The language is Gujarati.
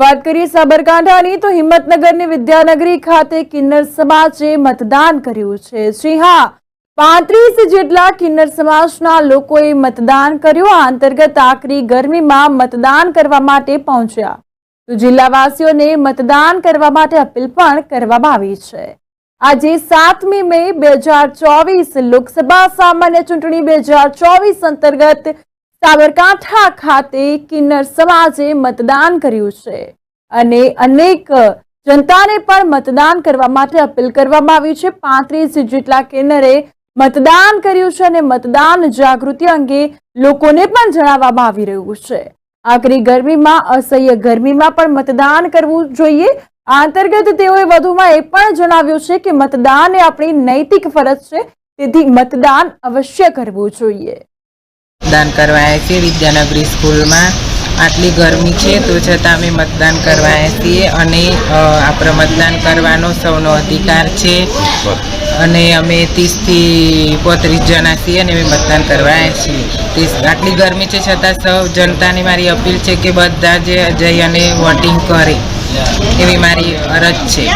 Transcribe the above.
વાત કરીએ સાબરકાંઠાની, તો હિંમતનગરની વિદ્યાનગરી ખાતે કિન્નર સમાજે મતદાન કર્યું છે. જી હા, પાંત્રીસ જેટલા કિન્નર સમાજના લોકોએ મતદાન કર્યું. આ અંતર્ગત આકરી ગરમીમાં મતદાન કરવા માટે પહોંચ્યા. તો જિલ્લાવાસીઓને મતદાન કરવા માટે અપીલ પણ કરવામાં આવી છે. આજે સાતમી મે બે લોકસભા સામાન્ય ચૂંટણી બે અંતર્ગત સાબરકાંઠા ખાતે કિન્નર સમાજે મતદાન કર્યું છે અને અનેક જનતાને પણ મતદાન કરવા માટે અપીલ કરવામાં આવી છે. પાંત્રીસ જેટલા કિન્નરે મતદાન કર્યું છે અને મતદાન જાગૃતિ અંગે લોકોને પણ જણાવવામાં આવી રહ્યું છે. આકરી ગરમીમાં, અસહ્ય ગરમીમાં પણ મતદાન કરવું જોઈએ. આ અંતર્ગત તેઓએ વધુમાં એ પણ જણાવ્યું છે કે મતદાન એ આપણી નૈતિક ફરજ છે. તેથી મતદાન અવશ્ય કરવું જોઈએ. મતદાન કરવા છીએ વિદ્યાનગરી સ્કૂલમાં. આટલી ગરમી છે તો છતાં અમે મતદાન કરવા છીએ અને આપણે મતદાન કરવાનો સૌનો અધિકાર છે. અને અમે ત્રીસથી પોત્રીસ જણા છીએ અને અમે મતદાન કરવા છીએ. આટલી ગરમી છે છતાં સૌ જનતાની મારી અપીલ છે કે બધા જ જઈ અને વોટિંગ કરે. એવી મારી અરજ છે.